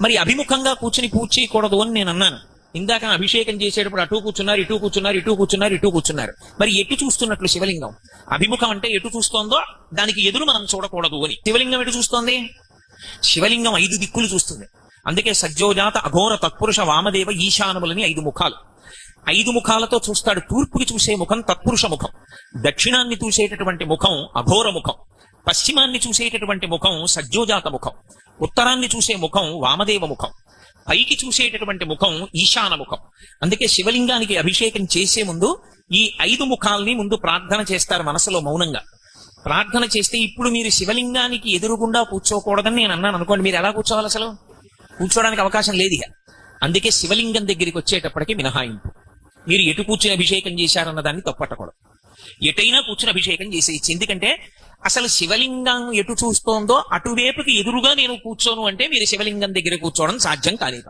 మరి అభిముఖంగా కూర్చుని పూజ చేయకూడదు అని నేను అన్నాను. ఇందాక అభిషేకం చేసేటప్పుడు అటు కూర్చున్నారు ఇటు కూర్చున్నారు ఇటు కూర్చున్నారు ఇటు కూర్చున్నారు. మరి ఎటు చూస్తున్నట్లు శివలింగం? అభిముఖం అంటే ఎటు చూస్తోందో దానికి ఎదురు మనం చూడకూడదు అని. శివలింగం ఎటు చూస్తోంది? శివలింగం ఐదు దిక్కులు చూస్తుంది. అందుకే సజ్జోజాత అఘోర తత్పురుష వామదేవ ఈశానములని ఐదు ముఖాలు. ఐదు ముఖాలతో చూస్తాడు తూర్పుకి చూసే ముఖం తత్పురుష ముఖం. దక్షిణాన్ని చూసేటటువంటి ముఖం అఘోర ముఖం. పశ్చిమాన్ని చూసేటటువంటి ముఖం సజ్జోజాత ముఖం. ఉత్తరాన్ని చూసే ముఖం వామదేవ ముఖం. పైకి చూసేటటువంటి ముఖం ఈశాన ముఖం. అందుకే శివలింగానికి అభిషేకం చేసే ముందు ఈ ఐదు ముఖాల్ని ముందు ప్రార్థన చేస్తారు మనసులో మౌనంగా. ప్రార్థన చేస్తే ఇప్పుడు మీరు శివలింగానికి ఎదురుగుండా కూర్చోకూడదని నేను అన్నాను అనుకోండి మీరు ఎలా కూర్చోవాలి అసలు? కూర్చోడానికి అవకాశం లేదు అందుకే శివలింగం దగ్గరికి వచ్చేటప్పటికి మినహాయింపు. మీరు ఎటు కూర్చుని అభిషేకం చేశారన్న దాన్ని తప్పట్టకూడదు. ఎటైనా కూర్చుని అభిషేకం చేసేయచ్చు. ఎందుకంటే అసలు శివలింగం ఎటు చూస్తోందో అటువైపుకి ఎదురుగా నేను కూర్చోను అంటే మీరు శివలింగం దగ్గర కూర్చోవడం సాధ్యం కాలేదు.